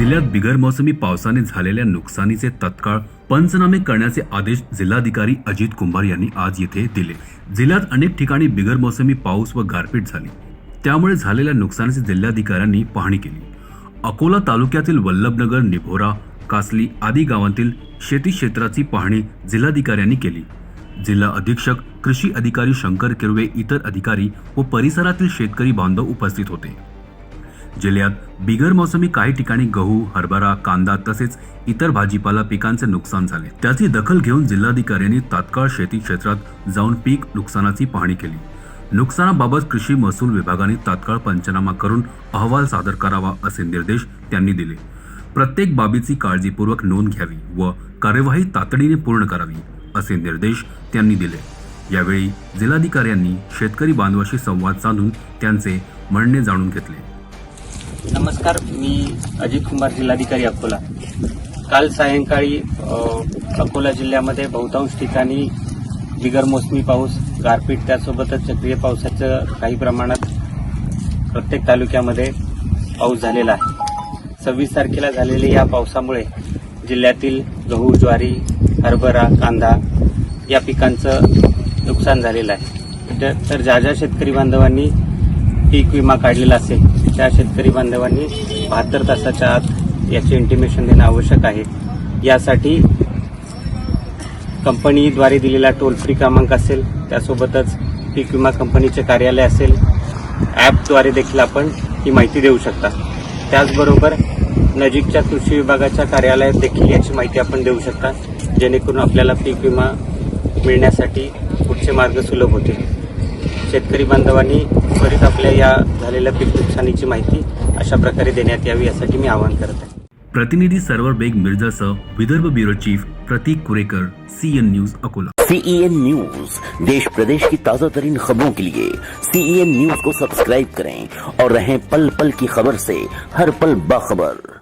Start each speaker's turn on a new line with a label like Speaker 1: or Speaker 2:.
Speaker 1: जिल्ह्यात बिगर मोसमी पावसाने झालेल्या नुकसानीचे तत्काळ पंचनामे करण्याचे आदेश जिल्हाधिकारी अजित कुंभार यांनी आज येथे दिले. जिल्ह्यात अनेक ठिकाणी बिगर मोसमी पाऊस व गारपीट झाली. त्यामुळे झालेल्या नुकसानीची जिल्हाधिकाऱ्यांनी पाहणी केली. अकोला तालुक्यातील वल्लभनगर निभोरा कासली आदी गावांतील शेती क्षेत्राची पाहणी जिल्हाधिकाऱ्यांनी केली. जिल्हा अधीक्षक कृषी अधिकारी शंकर किरवे इतर अधिकारी व परिसरातील शेतकरी बांधव उपस्थित होते. जिल्ह्यात बिगर मोसमी काही ठिकाणी गहू हरभरा कांदा तसेच इतर भाजीपाला पिकांचे नुकसान झाले. त्याची दखल घेऊन जिल्हाधिकाऱ्यांनी तात्काळ शेती क्षेत्रात जाऊन पीक नुकसानाची पाहणी केली. नुकसानाबाबत कृषी महसूल विभागाने तात्काळ पंचनामा करून अहवाल सादर करावा असे निर्देश त्यांनी दिले. प्रत्येक बाबीची काळजीपूर्वक नोंद घ्यावी व कार्यवाही तातडीने पूर्ण करावी असे निर्देश त्यांनी दिले. यावेळी जिल्हाधिकाऱ्यांनी शेतकरी बांधवाशी संवाद साधून त्यांचे म्हणणे जाणून घेतले.
Speaker 2: नमस्कार मी अजित कुमार जिल्हाधिकारी अकोला. काल सायंकाळी अकोला जिल्ह्यामध्ये बहुतांश ठिकाणी बिगर मोसमी पाऊस गारपीट त्यासोबतच चक्रीय पावसाचं काही प्रमाणात प्रत्येक तालुक्यामध्ये पाऊस झालेला आहे. सव्वीस तारखेला झालेल्या या पावसामुळे जिल्ह्यातील गहू ज्वारी हरभरा कांदा या पिकांचं नुकसान झालेलं आहे. तर ज्या ज्या शेतकरी बांधवांनी पीक विमा काढलेला असेल त्या शेतकरी बांधवांनी बहात्तर तासाच्या आत याचे इंटिमेशन देणं आवश्यक आहे. यासाठी कंपनीद्वारे दिलेला टोल फ्री क्रमांक असेल त्यासोबतच पीक विमा कंपनीचे कार्यालय असेल ॲपद्वारे देखील आपण ही माहिती देऊ शकता. त्याचबरोबर नजीकच्या कृषी विभागाच्या कार्यालयात देखील याची माहिती आपण देऊ शकता जेणेकरून आपल्याला पीक विमा मिळण्यासाठी पुढचे मार्ग सुलभ होतील. शेतकरी बांधवांनी त्वरित आपल्या या झालेल्या पीक नुकसानीची माहिती अशा प्रकारे देण्यात यावी यासाठी मी आवाहन करत आहे.
Speaker 1: प्रतिनिधी server Baig मिर्जासह Vidarbha bureau chief Pratik Kurekar CN news Akola.
Speaker 3: CEN news देश प्रदेश की ताजा तरीन खबरों के लिए सीईएन न्यूज को सब्सक्राइब करें और रहें पल पल की खबर से हर पल बाखबर।